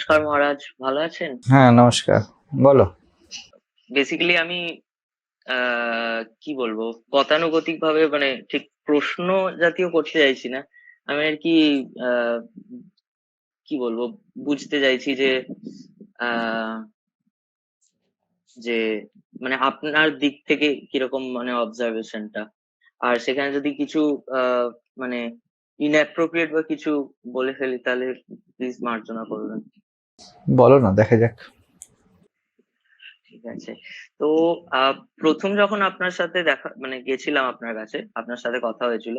নমস্কার মহারাজ ভালো আছেন? হ্যাঁ নমস্কার। বলো। বেসিক্যালি আমি কি বলব গতানুগতিক ভাবে মানে ঠিক প্রশ্ন জাতীয় করতে চাইছি না। আমি আর কি কি বলব বুঝতে চাইছি যে যে মানে আপনার দিক থেকে কীরকম মানে অবজারভেশনটা আর সেখানে যদি কিছু আহ, মানে ইনঅ্যাপ্রোপ্রিয়েট বা কিছু বলে ফেলি তাহলে প্লিজ মার্জনা করবেন। বলো না, দেখা যাক। ঠিক আছে। তো প্রথম যখন আপনার সাথে দেখা মানে গেছিলাম আপনার কাছে, আপনার সাথে কথা হয়েছিল,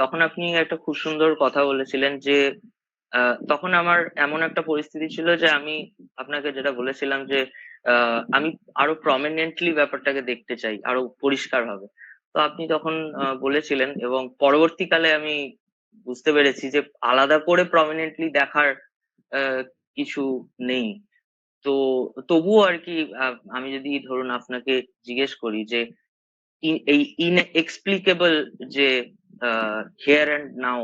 তখন আপনি একটা খুব সুন্দর কথা বলেছিলেন যে তখন আমার এমন একটা পরিস্থিতি ছিল যে, আমি আপনাকে যেটা বলেছিলাম যে আমি আরও প্রমিনেন্টলি ব্যাপারটাকে দেখতে চাই, আরও পরিষ্কার হবে তো আপনি তখন বলেছিলেন এবং পরবর্তীকালে আমি বুঝতে পেরেছি যে, আলাদা করে প্রমিনেন্টলি দেখার কিছু নেই। তো তবুও আর কি আমি যদি ধরুন আপনাকে জিজ্ঞেস করি যে এই ইনএক্সপ্লিকেবল যে here and now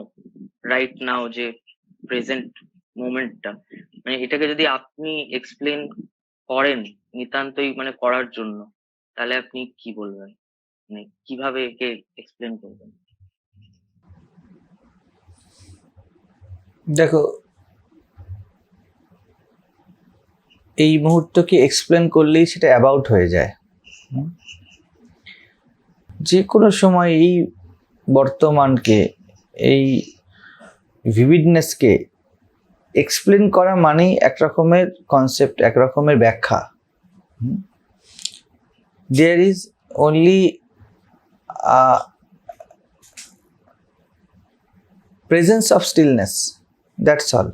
right now যে প্রেজেন্ট মোমেন্টটা মানে এটাকে যদি আপনি এক্সপ্লেন করেন নিতান্তই মানে করার জন্য, তাহলে আপনি কি বলবেন? মানে কীভাবে একে এক্সপ্লেন করবেন? দেখো এই মুহূর্তকে এক্সপ্লেন করলেই সেটা অ্যাবাউট হয়ে যায়। যে কোনো সময় এই বর্তমানকে, এই ভিভিডনেসকে এক্সপ্লেন করা মানেই এক রকমের কনসেপ্ট এক রকমের ব্যাখ্যা। There is only presence of stillness that's all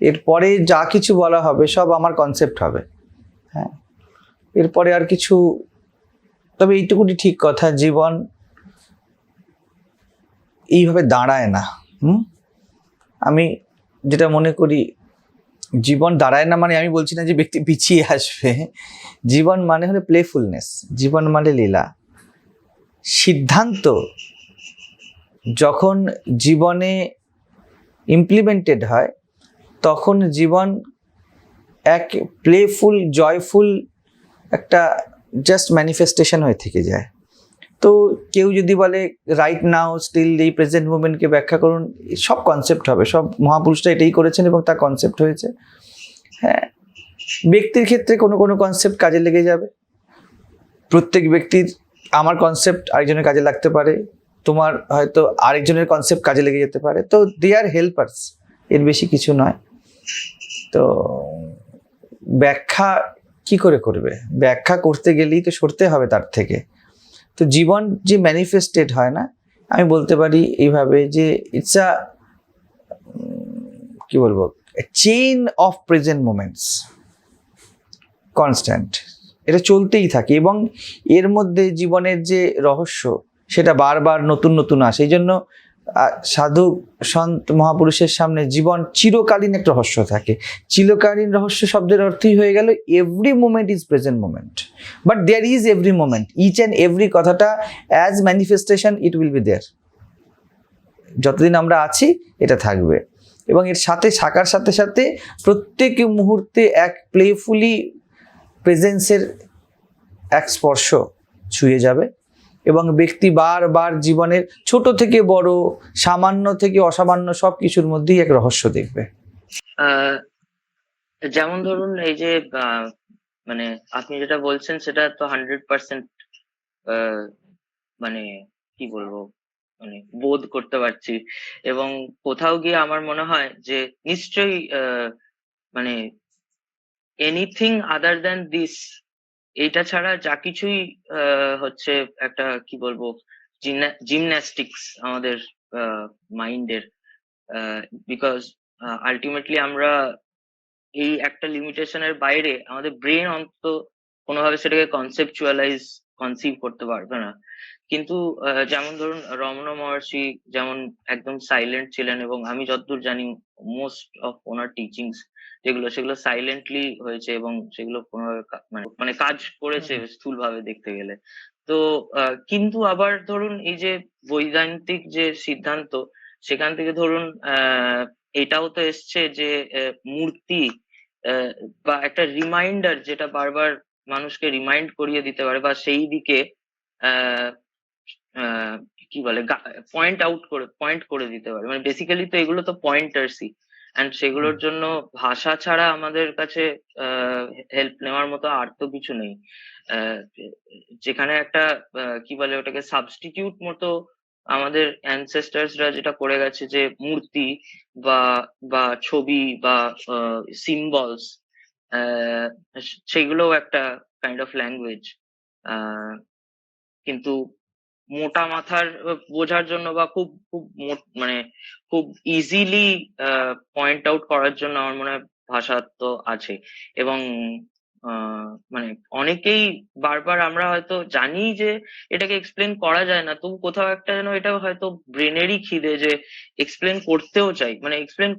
এরপরে যা কিছু বলা হবে, সব আমার কনসেপ্ট হবে। হ্যাঁ। এরপরে আর কিছু, তবে এইটুকুনি ঠিক কথা, জীবন এইভাবে দাঁড়ায় না, হুম? আমি যেটা মনে করি, জীবন দাঁড়ায় না মানে আমি বলছি না যে ব্যক্তি পিছিয়ে আসবে। জীবন মানে হলো প্লেফুলনেস জীবন মানে লীলা। সিদ্ধান্ত যখন জীবনে ইমপ্লিমেন্টেড হয় তখন জীবন এক প্লেফুল জয়ফুল একটা জাস্ট ম্যানিফেস্টেশন হয়ে থেকে যায়। তো কেউ যদি বলে রাইট নাও স্টিল এই প্রেজেন্ট মুমেন্টকে ব্যাখ্যা করুন, সব কনসেপ্ট হবে। সব মহাপুরুষরা এটাই করেছেন এবং তা কনসেপ্ট হয়েছে। হ্যাঁ ব্যক্তির ক্ষেত্রে কোনো কোনো কনসেপ্ট কাজে লেগে যাবে। প্রত্যেক ব্যক্তির আমার কনসেপ্ট আরেকজনের কাজে লাগতে পারে। তোমার হয়তো আরেকজনের কনসেপ্ট কাজে লেগে যেতে পারে। তো দে আর হেল্পার্স এর বেশি কিছু নয়। তো ব্যাখ্যা কি করে করবে? ব্যাখ্যা করতে গেলেই তো সরতে হবে তার থেকে। তো জীবন যে ম্যানিফেস্টেড হয় না, আমি বলতে পারি এইভাবে যে ইটস আ কি বলব chain of present moments constant এটা চলতেই থাকে এবং এর মধ্যে জীবনের যে রহস্য, সেটা বারবার নতুন নতুন আসে। এই জন্য সাধু সন্ত মহাপুরুষের সামনে জীবন চিরকালীন একটা রহস্য থাকে। চিরকালীন রহস্য শব্দের অর্থই হয়ে গেল every moment is present moment but there is every moment each and every কথাটা as manifestation it will be there যতদিন আমরা আছি, এটা থাকবে। এবং এর সাথে থাকার সাথে সাথে প্রত্যেক মুহূর্তে এক প্লেফুলি প্রেজেন্সের এক স্পর্শ ছুঁয়ে যাবে। এবং ব্যক্তি বারবার জীবনের ছোট থেকে বড়, সামান্য থেকে অসামান্য সব কিছুর মধ্যেই এক রহস্য দেখবে। যেমন ধরুন এই যে মানে আপনি যেটা বলছেন সেটা তো হান্ড্রেড পার্সেন্ট মানে কি বলব মানে বোধ করতে পারছি। এবং কোথাও গিয়ে আমার মনে হয় যে নিশ্চয়ই মানে এনিথিং আদার দ্যান দিস এইটা ছাড়া যা কিছুই হচ্ছে একটা, কি বলব জিমন্যাস্টিক্স আমাদের মাইন্ডের বিকজ আলটিমেটলি আমরা এই একটা লিমিটেশনের বাইরে আমাদের ব্রেন অন্তত কোনোভাবে সেটাকে কনসেপচুয়ালাইজ কনসিভ করতে পারবে না। কিন্তু যেমন ধরুন রমনা মহর্ষি যেমন একদম সাইলেন্ট ছিলেন এবং আমি যতদূর জানি মোস্ট অফ ওনার টিচিংস যেগুলো সেগুলো সাইলেন্টলি হয়েছে এবং সেগুলো কোনোভাবে মানে মানে কাজ করেছে স্থূলভাবে দেখতে গেলে। তো আহ, কিন্তু আবার ধরুন এই যে বৈদান্তিক যে সিদ্ধান্ত সেখান থেকে ধরুন আহ এটাও তো এসছে যে মূর্তি আহ, বা একটা রিমাইন্ডার যেটা বারবার মানুষকে রিমাইন্ড করিয়ে দিতে পারে বা সেই দিকে আহ, আহ, কি বলে পয়েন্ট আউট করে পয়েন্ট করে দিতে পারে। মানে বেসিক্যালি তো এগুলো তো পয়েন্টার্সই অ্যান্ড সেগুলোর জন্য ভাষা ছাড়া আমাদের কাছে হেল্প নেওয়ার মতো আর তো কিছু নেই। আহ, যেখানে একটা আহ, কি বলে ওটাকে সাবস্টিটিউট মতো আমাদের অ্যানসেস্টার্সরা যেটা করে গেছে যে মূর্তি বা বা ছবি বা সিম্বলস সেগুলোও একটা কাইন্ড অফ ল্যাঙ্গুয়েজ কিন্তু মোটা মাথার বোঝার জন্য বা খুব খুব মানে খুব ইজিলি পয়েন্ট আউট করার জন্য আমার মনে হয় ভাষা তো আছে। এবং মানে অনেকেই বারবার আমরা হয়তো জানি যে এটাকে এক্সপ্লেন করা যায় না, তবু কোথাও একটা যেন এটা হয়তো ব্রেনেরই খিদে যে এক্সপ্লেন করতেও চাই মানে এক্সপ্লেন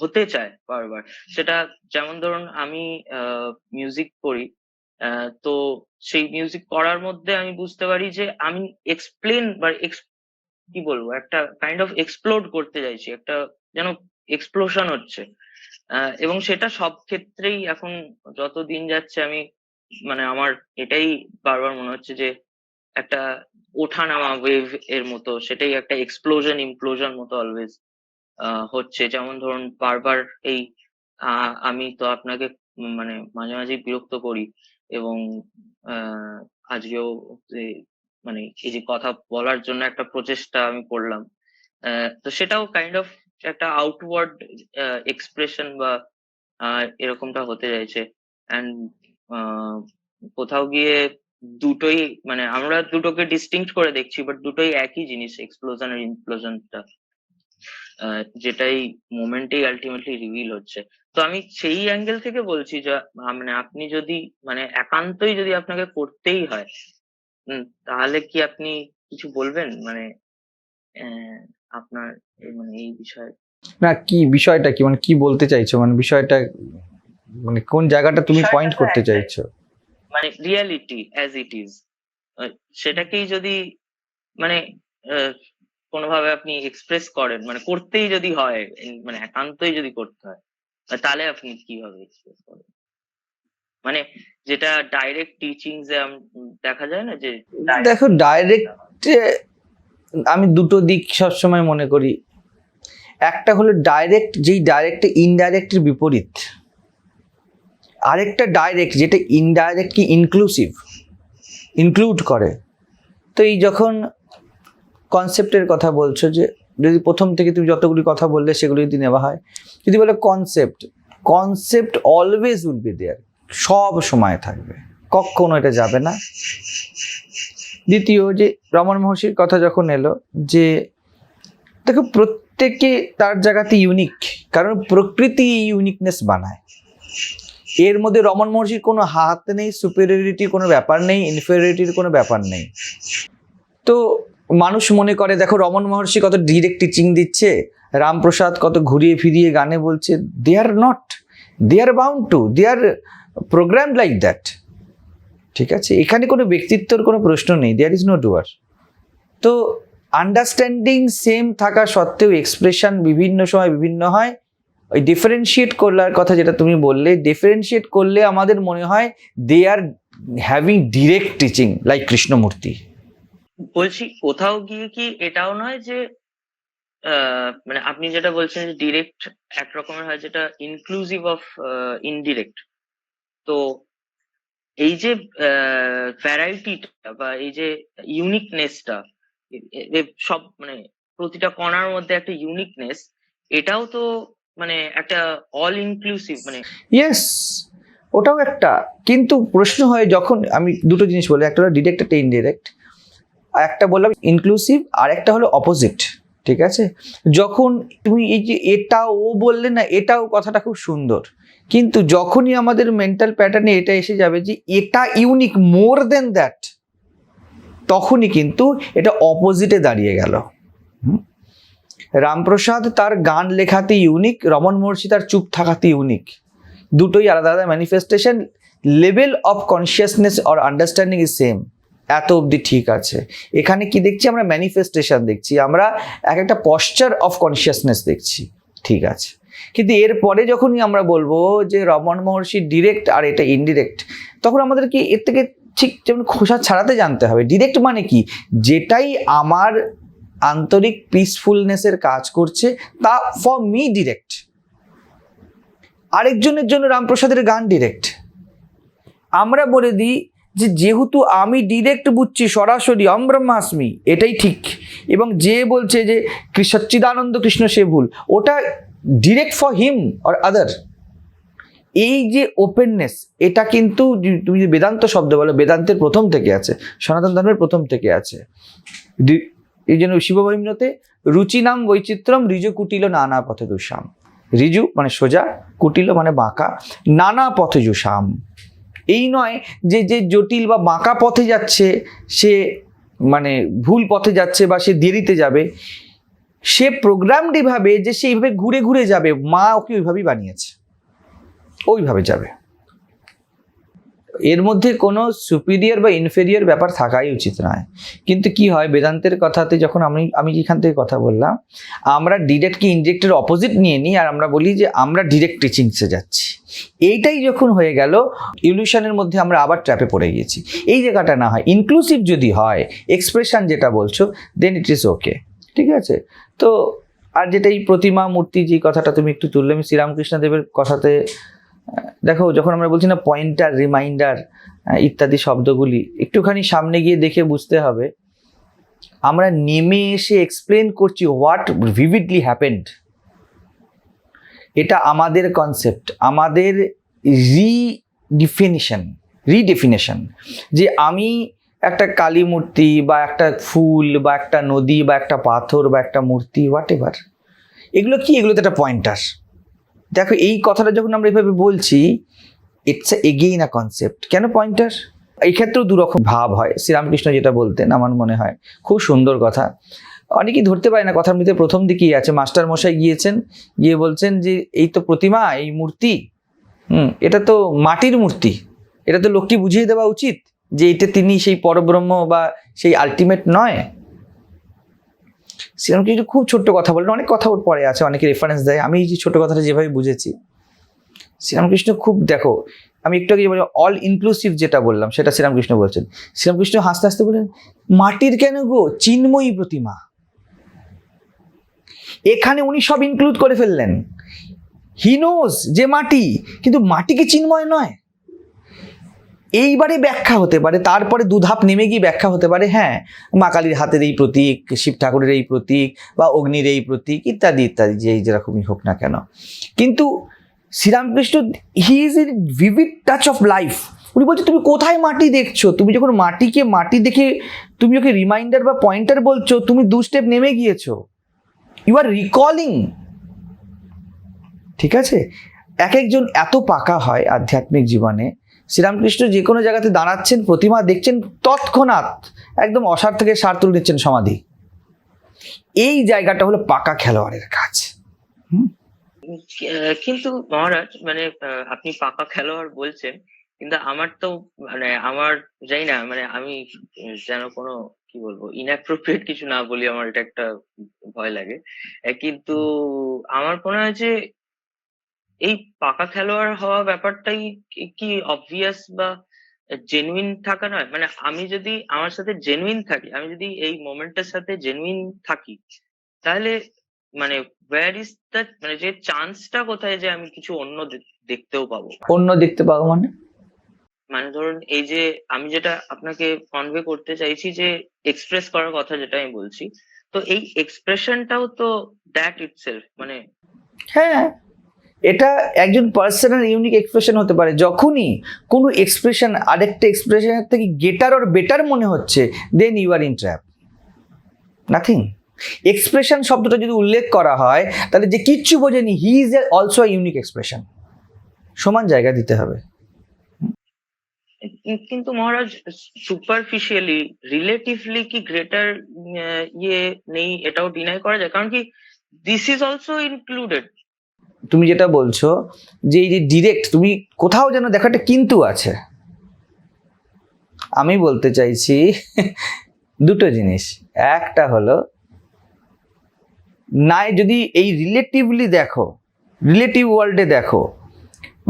হতে চায় বারবার। সেটা যেমন ধরুন আমি মিউজিক করি তো সেই মিউজিক করার মধ্যে আমি বুঝতে পারি যে আমি এক্সপ্লেন বা কি বলব? একটা কাইন্ড অফ এক্সপ্লোড করতে চাইছি, একটা যেন এক্সপ্লোশন হচ্ছে। এবং সেটা সব ক্ষেত্রেই এখন যত দিন যাচ্ছে আমি মানে আমার এটাই বারবার মনে হচ্ছে যে একটা ওঠা নামা ওয়েভ এর মতো, সেটাই একটা এক্সপ্লোশন ইমপ্লোশন মতো অলওয়েজ হচ্ছে। যেমন ধরুন বারবার এই আমি তো আপনাকে মানে মাঝে মাঝে বিরক্ত করি। এবং আজকেও মানে এই যে কথা বলার জন্য একটা প্রচেষ্টা আমি করলাম। তো সেটাও কাইন্ড অফ একটা আউটওয়ার্ড এক্সপ্রেশন বা এরকমটা হতে চাইছে। অ্যান্ড কোথাও গিয়ে দুটোই মানে আমরা দুটোকে ডিস্টিংক্ট করে দেখছি বাট দুটোই একই জিনিস এক্সপ্লোশন আর ইমপ্লোশনটা যেটাই মোমেন্টেই আলটিমেটলি রিভিল হচ্ছে। তো আমি সেই অ্যাঙ্গেল থেকে বলছি যে মানে আপনি যদি মানে একান্তই যদি আপনাকে করতেই হয় তাহলে কি আপনি কিছু বলবেন? মানে আহ, আপনার মানে এই বিষয়ে। না কি বিষয়টা কি? মানে কি বলতে চাইছো? মানে বিষয়টা মানে কোন জায়গাটা তুমি পয়েন্ট করতে চাইছো? মানে রিয়ালিটি অ্যাজ ইট ইজ সেটাকেই যদি মানে কোনোভাবে আপনি এক্সপ্রেস করেন মানে করতেই যদি হয় মানে একান্তই যদি করতে হয় তাহলে আপনি কীভাবে এক্সপ্রেস করেন? মানে যেটা ডাইরেক্ট টিচিং যে আম- দেখা যায় না যে দেখো ডাইরেক্ট আমি দুটো দিক সবসময় মনে করি। একটা হলো ডাইরেক্ট যেই ডাইরেক্ট ইনডাইরেক্টের বিপরীত। আরেকটা ডাইরেক্ট যেটা ইনডাইরেক্ট কি ইনক্লুসিভ ইনক্লুড করে। তো এই যখন কনসেপ্টের কথা বলছো যে যদি প্রথম থেকে তুমি যতগুলি কথা বললে সেগুলো যদি নেওয়া হয়, যদি বলে concept concept always will be there সব সময় থাকবে, কখনো এটা যাবে না। দ্বিতীয় যে রমন মহর্ষির কথা যখন এলো, যে দেখো প্রত্যেকে তার জায়গাতে ইউনিক কারণ প্রকৃতি ইউনিকনেস বানায়। এর মধ্যে রমন মহর্ষির কোনো হাত নেই সুপেরিয়রিটির কোনো ব্যাপার নেই ইনফেরিয়রিটির কোনো ব্যাপার নেই। তো মানুষ মনে করে, দেখো রমন মহর্ষি কত ডিরেক্ট টিচিং দিচ্ছে, রামপ্রসাদ কত ঘুরিয়ে ফিরিয়ে গানে বলছে they are not they are bound to they are program like that ঠিক আছে? এখানে কোনো ব্যক্তিত্বর কোনো প্রশ্ন নেই দেয়ার ইজ নো ডুয়ার তো আন্ডারস্ট্যান্ডিং সেম থাকা সত্ত্বেও এক্সপ্রেশন বিভিন্ন সময় বিভিন্ন হয়। ওই ডিফারেন্সিয়েট করলার কথা যেটা তুমি বললে ডিফারেন্সিয়েট করলে আমাদের মনে হয় they are having direct teaching like Krishnamurti বলছি, কোথাও গিয়ে কি এটাও নয় যে মানে আপনি যেটা বলছেন যে ডিরেক্ট এক রকমের হয় যেটা ইনক্লুসিভ অফ ইনডিরেক্ট তো এই যে ভ্যারাইটিটা বা এই যে ইউনিকনেসটা সব মানে প্রতিটা কণার মধ্যে একটা ইউনিকনেস এটাও তো মানে একটা অল ইনক্লুসিভ মানে ইয়েস ওটাও একটা। কিন্তু প্রশ্ন হয় যখন আমি দুটো জিনিস বলি, একটা হলো ডিরেক্ট একটা ইনডিরেক্ট একটা বললাম ইনক্লুসিভ আর একটা হলো অপোজিট ঠিক আছে? যখন তুমি এই যে এটা ও বললে না, এটাও কথাটা খুব সুন্দর। কিন্তু যখনই আমাদের মেন্টাল প্যাটার্নে এটা এসে যাবে যে এটা ইউনিক মোর দেন দ্যাট তখনই কিন্তু এটা অপোজিটে দাঁড়িয়ে গেল। রামপ্রসাদ তার গান লেখাতে ইউনিক রমন মহর্ষি তার চুপ থাকাতে ইউনিক দুটোই আলাদা আলাদা manifestation level of consciousness or understanding is same এত অবধি ঠিক আছে। এখানে কি দেখছি? আমরা ম্যানিফেস্টেশন দেখছি, আমরা এক একটা পশ্চার অফ কনসিয়াসনেস দেখছি, ঠিক আছে। কিন্তু এরপরে যখনই আমরা বলব যে রমন মহর্ষি ডিরেক্ট আর এটা ইনডিরেক্ট তখন আমাদেরকে এর থেকে ঠিক যেমন খোসা ছাড়াতে জানতে হবে। ডিরেক্ট মানে কি? যেটাই আমার আন্তরিক পিসফুলনেসের কাজ করছে, তা ফর মি ডিরেক্ট আরেকজনের জন্য রামপ্রসাদের গান ডিরেক্ট আমরা বলে দিই যে যেহেতু আমি ডিরেক্ট বুঝছি সরাসরি অম ব্রহ্মাস্মি, এটাই ঠিক। এবং যে বলছে যে সচ্চিদানন্দ কৃষ্ণ সে ভুল, ওটা direct for him or other এই যে ওপেননেস এটা কিন্তু তুমি যে বেদান্ত শব্দ বলো, বেদান্তের প্রথম থেকে আছে, সনাতন ধর্মের প্রথম থেকে আছে। এই জন্য শিবমহিম্নতে রুচি নাম বৈচিত্র্যম ঋজু কুটিল নানা পথে দুষাম ঋজু মানে সোজা, কুটিল মানে বাঁকা, নানা পথে জুষাম এই নয় যে যে জটিল বা বাঁকা পথে যাচ্ছে, সে মানে ভুল পথে যাচ্ছে বা সে দেরিতে যাবে, সে প্রোগ্রামটি ভাবে যে সে এইভাবে ঘুরে ঘুরে যাবে, মা ওকে ওইভাবেই বানিয়েছে। ওইভাবে যাবে। এর মধ্যে কোনো সুপিরিয়র বা ইনফেরিয়র ব্যাপার থাকাই উচিত নয়। কিন্তু কি হয়, বেদান্তের কথাতে যখন আমি আমি যেখান থেকে কথা বললাম, আমরা ডিরেক্ট কি অপোজিট নিয়ে নিই, আর আমরা বলি যে আমরা ডিরেক্ট টিচিংসে যাচ্ছি। এইটাই যখন হয়ে গেল ইলিউশনের মধ্যে আমরা আবার ট্র্যাপে পড়ে গিয়েছি। এই জায়গাটা না হয় ইনক্লুসিভ যদি হয় এক্সপ্রেশন যেটা বলছো দেন ইট ইজ ওকে ঠিক আছে? তো আর যেটা এই প্রতিমা মূর্তি যে কথাটা তুমি একটু তুললে, আমি শ্রীরামকৃষ্ণ দেবের কথাতে দেখো, যখন আমরা বলছি না পয়েন্টার রিমাইন্ডার ইত্যাদি শব্দগুলি, একটুখানি সামনে গিয়ে দেখে বুঝতে হবে, আমরা নেমে এসে এক্সপ্লেন করছি হোয়াট ভিভিডলি হ্যাপেন্ড এটা আমাদের কনসেপ্ট আমাদের রিডিফিনিশন রিডেফিনেশন যে আমি একটা কালী মূর্তি বা একটা ফুল বা একটা নদী বা একটা পাথর বা একটা মূর্তি হোয়াট এভার এগুলো কি? এগুলো তো একটা পয়েন্টার দেখো, এই কথাটা যখন আমরা এভাবে বলছি ইটস এগেইন আ কনসেপ্ট কেন পয়েন্টার এই ক্ষেত্রেও দুরকম ভাব হয়। শ্রীরামকৃষ্ণ যেটা বলতেন, আমার মনে হয়, খুব সুন্দর কথা। অনেকেই ধরতে পারে না, কথার মধ্যে প্রথম দিকেই আছে। মাস্টার মশাই গিয়েছেন, গিয়ে বলছেন যে, এই তো প্রতিমা, এই মূর্তি, হুম, এটা তো মাটির মূর্তি, এটা তো লোককে বুঝিয়ে দেওয়া উচিত যে এটা তিনি সেই পরব্রহ্ম বা সেই আলটিমেট নয়। শ্রীরামকৃষ্ণ খুব ছোট্ট কথা বলেন, অনেক কথা ওর পরে আছে, অনেকে রেফারেন্স দেয়, আমি যে ছোট কথাটা যেভাবে বুঝেছি। শ্রীরামকৃষ্ণ খুব, দেখো, আমি একটু আগে বলি অল ইনক্লুসিভ যেটা বললাম, সেটা শ্রীরামকৃষ্ণ বলছেন। শ্রীরামকৃষ্ণ হাসতে হাসতে বলেন মাটির কেন গো? চিন্ময়ী প্রতিমা। এখানে উনি সব ইনক্লুড করে ফেললেন। হিনোজ যে মাটি, কিন্তু মাটি কি চিন্ময় নয়। এইবারে ব্যাখ্যা হতে পারে, তারপরে দুধাপ নেমে গিয়ে ব্যাখ্যা হতে পারে হ্যাঁ মা কালীর হাতের এই প্রতীক, শিব ঠাকুরের এই প্রতীক, বা অগ্নির এই প্রতীক, ইত্যাদি ইত্যাদি, যে যেরকমই হোক না কেন। কিন্তু Sri Ramakrishna he is a vivid touch of life উনি বলছে, তুমি কোথায় মাটি দেখছ? তুমি যখন মাটিকে, মাটি দেখে তুমি ওকে রিমাইন্ডার বা পয়েন্টার বলছো, তুমি দু স্টেপ নেমে গিয়েছো। ইউ আর রিকলিং ঠিক আছে? এক একজন এত পাকা হয় আধ্যাত্মিক জীবনে। শ্রীরামকৃষ্ণ যে কোনো জায়গাতে দাঁড়াচ্ছেন, প্রতিমা দেখছেন, তৎক্ষণাৎ একদম অসার থেকে সার তুলে নিচ্ছেন সমাধি। এই জায়গাটা হলো পাকা খেলোয়াড়ের কাজ। কিন্তু মহারাজ মানে আপনি পাকা খেলোয়াড় বলছেন, কিন্তু আমার তো মানে আমার, জানি না মানে আমি যেন কোনো কি বলব ইনঅ্যাপ্রোপ্রিয়েট কিছু না বলি আমার এটা একটা ভয় লাগে। কিন্তু আমার মনে হয় যে এই পাকা খেলোয়াড় হওয়া ব্যাপারটাই কি- অবভিয়াস বা জেনুইন থাকা নয়? মানে আমি যদি আমার সাথে জেনুইন থাকি, আমি যদি এই মোমেন্টের সাথে জেনুইন থাকি, তাহলে মানে ওয়্যার ইজ দ্য মানে যে চান্সটা কোথায় যে আমি কিছু অন্য দেখতেও পাবো? অন্য দেখতে পাবো মানে? মানে ধরুন এই যে আমি যেটা আপনাকে কনভে করতে চাইছি যে এক্সপ্রেস করার কথা যেটা আমি বলছি, তো এই এক্সপ্রেশনটাও তো দ্যাট ইটসেলফ মানে হ্যাঁ এটা একজন পার্সোনাল ইউনিক এক্সপ্রেশন হতে পারে। যখনই কোনো এক্সপ্রেশন আরেকটা এক্সপ্রেশনের থেকে গেটার ওর বেটার মনে হচ্ছে then you are in trap nothing expression শব্দটা যদি উল্লেখ করা হয়, তাহলে যে কিচ্ছু বোঝেনি he is also unique expression সমান জায়গা দিতে হবে। কিন্তু মহারাজ সুপারফিশিয়ালি রিলেটিভলি কি গ্রেটার ইয়ে নেই, এটাও ডিনাই করা যায়। কারণ কি দিস ইজ অলসো ইনক্লুডেড তুমি যেটা বলছো, যে এই যে ডিরেক্ট তুমি কোথাও যেন দেখাটা কিন্তু আছে। আমি বলতে চাইছি, দুটো জিনিস। একটা হলো, নাই যদি এই রিলেটিভলি দেখো রিলেটিভ ওয়ার্ল্ডে দেখো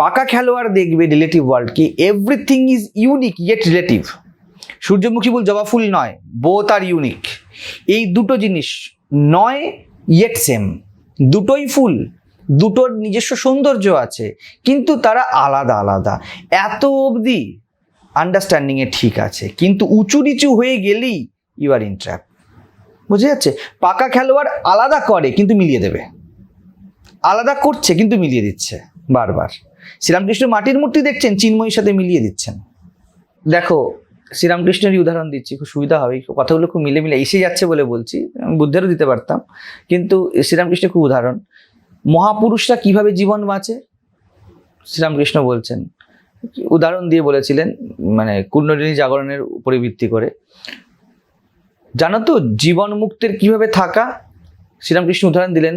পাকা খেলোয়াড় দেখবে রিলেটিভ ওয়ার্ল্ড কি? Everything is unique yet relative সূর্যমুখী ফুল জবা ফুল নয় বোথ আর ইউনিক এই দুটো জিনিস নয় ইয়েট সেম দুটোই ফুল, দুটোর নিজস্ব সৌন্দর্য আছে, কিন্তু তারা আলাদা আলাদা। এত অবধি আন্ডারস্ট্যান্ডিংয়ে ঠিক আছে, কিন্তু উঁচু নিচু হয়ে গেলেই ইউ আর ইন ট্র্যাপ বুঝে যাচ্ছে? পাকা খেলোয়াড় আলাদা করে, কিন্তু মিলিয়ে দেবে। আলাদা করছে, কিন্তু মিলিয়ে দিচ্ছে। বারবার। শ্রীরামকৃষ্ণ মাটির মূর্তি দেখছেন, চিন্ময়ীর সাথে মিলিয়ে দিচ্ছেন। দেখো, শ্রীরামকৃষ্ণেরই উদাহরণ দিচ্ছি, খুব সুবিধা হবে কথাগুলো খুব মিলে মিলে এসে যাচ্ছে বলে বলছি, আমি বুদ্ধেরও দিতে পারতাম, কিন্তু শ্রীরামকৃষ্ণের খুব উদাহরণ। মহাপুরুষরা কীভাবে জীবন বাঁচে? শ্রীরামকৃষ্ণ বলছেন, উদাহরণ দিয়ে বলেছিলেন মানে কুণ্ডলিনী জাগরণের উপরে ভিত্তি করে। জানো তো, জীবন মুক্তের কীভাবে থাকা? শ্রীরামকৃষ্ণ উদাহরণ দিলেন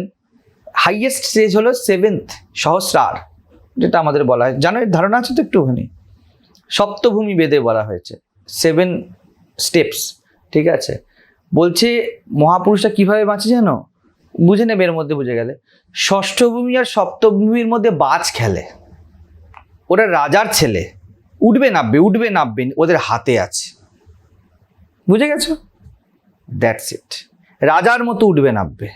হাইয়েস্ট স্টেজ হলো সেভেন্থ সহস্রার, যেটা আমাদের বলা হয়। জানো এর ধারণা আছে তো একটুখানি? সপ্তভূমি বেদে বলা হয়েছে। সেভেন স্টেপস ঠিক আছে? বলছে মহাপুরুষরা কীভাবে বাঁচে জানো বুঝে নেবে, এর মধ্যে বুঝে গেলে। ষষ্ঠভূমি আর সপ্তভূমির মধ্যে বাজ খেলে। ওরা রাজার ছেলে। উঠবে নাববে উঠবে নাববে ওদের হাতে আছে। বুঝে গেছো? দ্যাটস ইট রাজার মতো উঠবে নাববে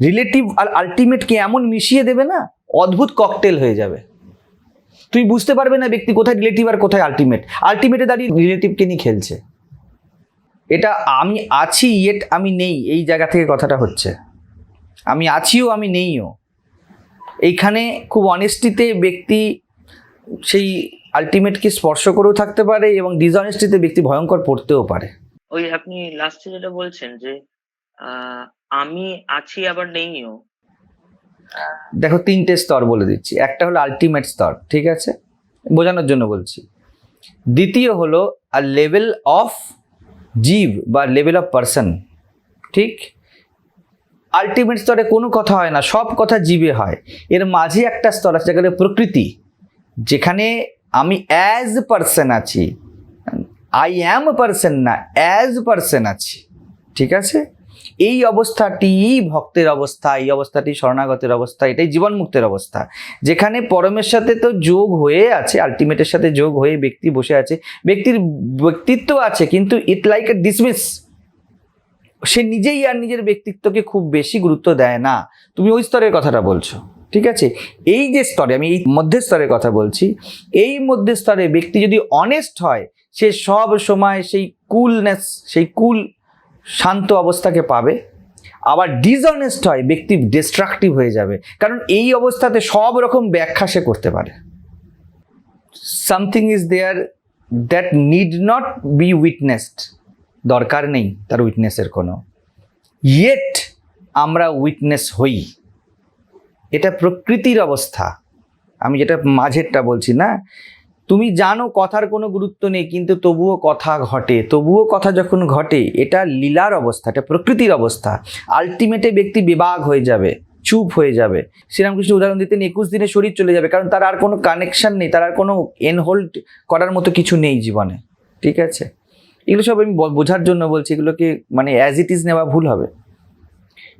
রিলেটিভ আর আলটিমেটকে এমন মিশিয়ে দেবে না, অদ্ভুত ককটেল হয়ে যাবে। তুই বুঝতে পারবে না ব্যক্তি কোথায় রিলেটিভ আর কোথায় আলটিমেট আলটিমেটে দাঁড়িয়ে রিলেটিভকে নিয়ে খেলছে। এটা আমি আছি ইয়েট আমি নেই, এই জায়গা থেকে কথাটা হচ্ছে। আমি আছিও, আমি নেইও। এইখানে খুব অনেস্টিতে ব্যক্তি সেই আলটিমেটকে স্পর্শ করেও থাকতে পারে এবং ডিসঅনেস্টিতে ব্যক্তি ভয়ঙ্কর পড়তেও পারে। ওই আপনি লাস্টে যেটা বলছেন যে আমি আছি, আবার নেইও। দেখো, তিনটে স্তর বলে দিচ্ছি। একটা হলো আলটিমেট স্তর, ঠিক আছে? বোঝানোর জন্য বলছি। দ্বিতীয় হলো আর লেভেল অফ জীব বা লেভেল অফ পার্সন ঠিক? আলটিমেট স্তরে কোনো কথা হয় না, সব কথা জীবে হয়। এর মাঝে একটা স্তর আছে যেখানে প্রকৃতি, যেখানে আমি অ্যাজ পার্সন আছি। আই অ্যাম পার্সন না অ্যাজ পার্সন আছি, ঠিক আছে? এই অবস্থাটি ভক্তের অবস্থা, এই অবস্থাটি শরণাগতের অবস্থা, এটাই জীবন মুক্তের অবস্থা। যেখানে পরমের সাথে তো যোগ হয়ে আছে আলটিমেটের সাথে যোগ হয়ে ব্যক্তি বসে আছে, ব্যক্তির ব্যক্তিত্ব আছে, কিন্তু ইট লাইক এ ডিসমিস সে নিজেই আর নিজের ব্যক্তিত্বকে খুব বেশি গুরুত্ব দেয় না। তুমি ওই স্তরের কথাটা বলছো, ঠিক আছে? এই যে স্তরে, আমি এই মধ্যের স্তরের কথা বলছি, এই মধ্যে স্তরে ব্যক্তি যদি অনেস্ট হয়, সে সব সময় সেই কুলনেস সেই কুল শান্ত অবস্থাকে পাবে। আবার ডিসঅনেস্ট হয়, ব্যক্তি ডিস্ট্রাকটিভ হয়ে যাবে। কারণ এই অবস্থাতে সব রকম ব্যাখ্যা সে করতে পারে। Something is there that need not be witnessed দরকার নেই তার উইটনেসের কোনো। ইয়েট আমরা উইটনেস হই। এটা প্রকৃতির অবস্থা। আমি যেটা মাঝেরটা বলছি না তুমি জানো কথার কোনো গুরুত্ব নেই, কিন্তু তবুও কথা ঘটে। তবুও কথা যখন ঘটে, এটা লীলার অবস্থা, এটা প্রকৃতির অবস্থা। আলটিমেটে ব্যক্তি বিভাগ হয়ে যাবে, চুপ হয়ে যাবে। শ্রীরামকৃষ্ণ উদাহরণ দিতেন, একুশ দিনে শরীর চলে যাবে, কারণ তার আর কোনো কানেকশান নেই, তার আর কোনো এনহোল্ড করার মতো কিছু নেই জীবনে। ঠিক আছে? এগুলো সব আমি বোঝার জন্য বলছি, এগুলোকে মানে অ্যাজ ইট ইজ নেওয়া ভুল হবে।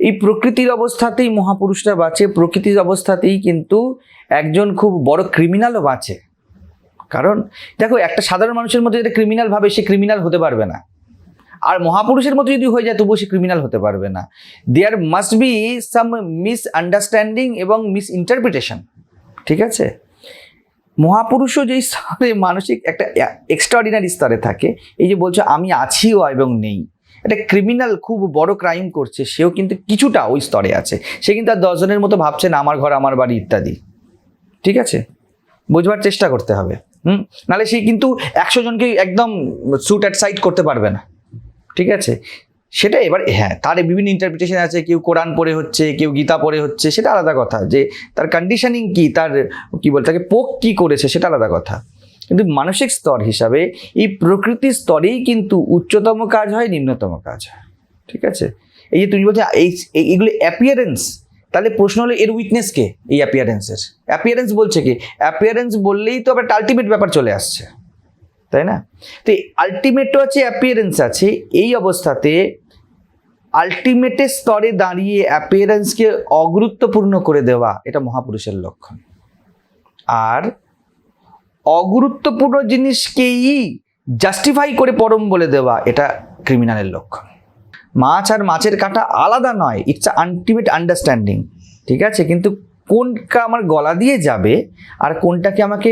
এই প্রকৃতির অবস্থাতেই মহাপুরুষরা বাঁচে, প্রকৃতির অবস্থাতেই কিন্তু একজন খুব বড় ক্রিমিনালও বাঁচে। কারণ দেখো, একটা সাধারণ মানুষের মধ্যে যদি ক্রিমিনাল ভাবে, সে ক্রিমিনাল হতে পারবে না। আর মহাপুরুষের মতো যদি হয়ে যায়, তবুও সে ক্রিমিনাল হতে পারবে না। There must be some misunderstanding এবং মিস ইন্টারপ্রিটেশন ঠিক আছে? মহাপুরুষও যেই স্তরে মানসিক একটা এক্সট্রাঅর্ডিনারি স্তরে থাকে, এই যে বলছো, আমি আছিও এবং নেই। একটা ক্রিমিনাল খুব বড় ক্রাইম করছে, সেও কিন্তু কিছুটা ওই স্তরে আছে। সে কিন্তু আর দশজনের মতো ভাবছে না, আমার ঘর, আমার বাড়ি, ইত্যাদি। ঠিক আছে? বোঝবার চেষ্টা করতে হবে। হুম? নাহলে সে কিন্তু একশো জনকে একদম স্যুট অ্যাট সাইড করতে পারবে না। ঠিক আছে? সেটা এবার হ্যাঁ তার বিভিন্ন ইন্টারপ্রিটেশন আছে, কেউ কোরআন পড়ে হচ্ছে, কেউ গীতা পড়ে হচ্ছে, সেটা আলাদা কথা। যে তার কন্ডিশনিং কি, তার কি বল, তাকে পোক কি করেছে, সেটা আলাদা কথা। কিন্তু মানসিক স্তর হিসাবে এই প্রকৃতির স্তরেই কিন্তু উচ্চতম কাজ হয়, নিম্নতম কাজ হয়। ঠিক আছে? এই যে তুমি বলছো, এই, এই- এগুলো অ্যাপিয়ারেন্স তাহলে প্রশ্ন হলো এর উইটনেস কে এই অ্যাপিয়ারেন্সের অ্যাপিয়ারেন্স বলছে কি? অ্যাপিয়ারেন্স বললেই তো আবার আলটিমেট ব্যাপার চলে আসছে। তাই না? তো আলটিমেটও আছে অ্যাপিয়ারেন্স আছে। এই অবস্থাতে আলটিমেটের স্তরে দাঁড়িয়ে অ্যাপিয়ারেন্সকে অগুরুত্বপূর্ণ করে দেওয়া এটা মহাপুরুষের লক্ষণ। আর অগুরুত্বপূর্ণ জিনিসকেই জাস্টিফাই করে পরম বলে দেওয়া এটা ক্রিমিনালের লক্ষণ। মাছ আর মাছের কাঁটা আলাদা নয় ইটস আলটিমেট আন্ডারস্ট্যান্ডিং ঠিক আছে? কিন্তু কোনটা আমার গলা দিয়ে যাবে আর কোনটাকে আমাকে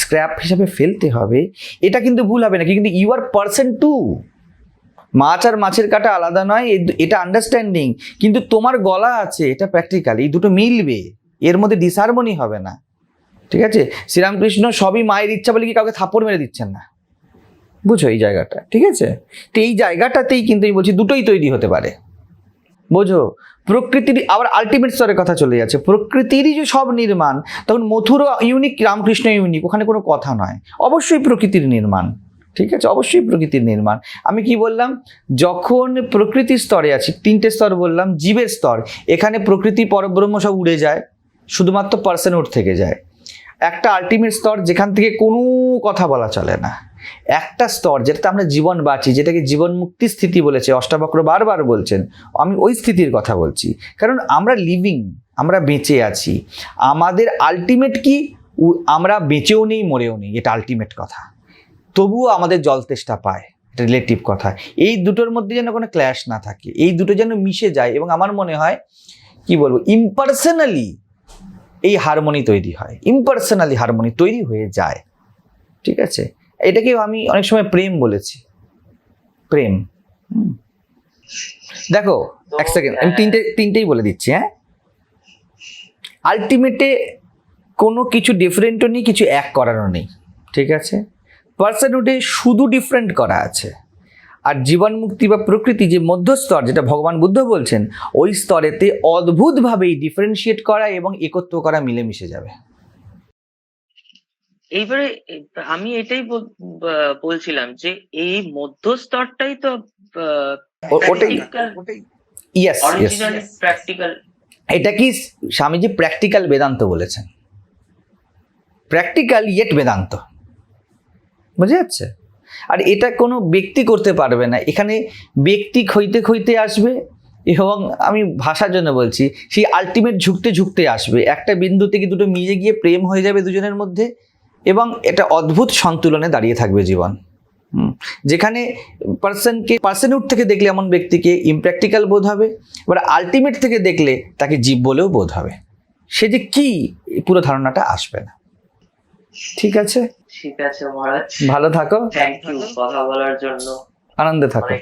স্ক্র্যাপ হিসাবে ফেলতে হবে, এটা কিন্তু ভুল হবে না কিন্তু ইউ আর পার্সন টু মাছ আর মাছের কাঁটা আলাদা নয় এটা আন্ডারস্ট্যান্ডিং কিন্তু তোমার গলা আছে, এটা প্র্যাকটিক্যাল এই দুটো মিলবে, এর মধ্যে ডিসহারমনি হবে না, ঠিক আছে? শ্রীরামকৃষ্ণ সবই মায়ের ইচ্ছা বলে কি কাউকে থাপড় মেরে দিচ্ছেন না? বুঝো এই জায়গাটা, ঠিক আছে? তো এই জায়গাটাতেই কিন্তু আমি বলছি দুটোই তৈরি হতে পারে। বোঝো? প্রকৃতির আবার আলটিমেট স্তরের কথা চলে যাচ্ছে। প্রকৃতিরই যে সব নির্মাণ, তখন মথুরও ইউনিক রামকৃষ্ণ ইউনিক ওখানে কোনো কথা নয়। অবশ্যই প্রকৃতির নির্মাণ, ঠিক আছে? অবশ্যই প্রকৃতির নির্মাণ। আমি কি বললাম? যখন প্রকৃতির স্তরে আছি, তিনটে স্তর বললাম, জীবের স্তর, এখানে প্রকৃতি, পরব্রহ্ম সব উড়ে যায়, শুধুমাত্র পার্সন উঠ থেকে যায়। একটা আলটিমেট স্তর যেখান থেকে কোনো কথা বলা চলে না। একটা স্তর যেটাতে আমরা জীবন বাঁচি, যেটাকে জীবন মুক্তি স্থিতি বলেছে, অষ্টাবক্র বারবার বলছেন, আমি ওই স্থিতির কথা বলছি। কারণ আমরা লিভিং আমরা বেঁচে আছি। আমাদের আলটিমেট কি? আমরা বেঁচেও নেই, মরেও নেই, এটা আলটিমেট কথা। তবুও আমাদের জল তেষ্টা পায় রিলেটিভ কথা। এই দুটোর মধ্যে যেন কোনো ক্ল্যাশ না থাকে, এই দুটো যেন মিশে যায় এবং আমার মনে হয়, কি বলব ইম্পার্সোনালি এই হারমোনি তৈরি হয় ইম্পার্সোনালি হারমোনি তৈরি হয়ে যায়। ঠিক আছে? এটাকে আমি অনেক সময় প্রেম বলেছি। প্রেম। দেখো এক সেকেন্ড আমি তিনটে তিনটেই বলে দিচ্ছি হ্যাঁ? আলটিমেটে কোনো কিছু ডিফারেন্টও নেই কিছু এক করারও নেই ঠিক আছে? পার্সনহুডে শুধু ডিফারেন্ট করা আছে। আর জীবন মুক্তি বা প্রকৃতি যে মধ্যস্তর যেটা ভগবান বুদ্ধ বলছেন ওই স্তরেতে অদ্ভুতভাবেই ডিফারেন্সিয়েট করা এবং একত্র করা মিলেমিশে যাবে। এইবারে আমি এটাই বলছিলাম যে এই মধ্যস্তরটাই তো প্র্যাকটিক্যাল এটা কি স্বামীজি প্র্যাকটিক্যাল বেদান্ত বলেছেন? Practical yet Vedanta. বুঝে যাচ্ছে? আর এটা কোনো ব্যক্তি করতে পারবে না। এখানে ব্যক্তি খইতে খইতে আসবে এবং আমি ভাষার জন্য বলছি সেই আলটিমেট ঝুঁকতে ঝুঁকতে আসবে। একটা বিন্দু থেকে দুটো মিলে গিয়ে প্রেম হয়ে যাবে দুজনের মধ্যে? এবং এটা অদ্ভুত সন্তুলনে দাঁড়িয়ে থাকবে জীবন। যেখানে পার্সনকে পার্সনহুড থেকে দেখলে এমন ব্যক্তিকে ইমপ্র্যাকটিক্যাল বোধ হবে এবার আলটিমেট থেকে দেখলে তাকে জীব বলেও বোধ হবে। সে যে কি পুরো ধারণাটা আসবে না। ঠিক আছে? ঠিক আছে মহারাজ। ভালো থাকো। থ্যাংক ইউ কথা বলার জন্য। আনন্দে থাকো।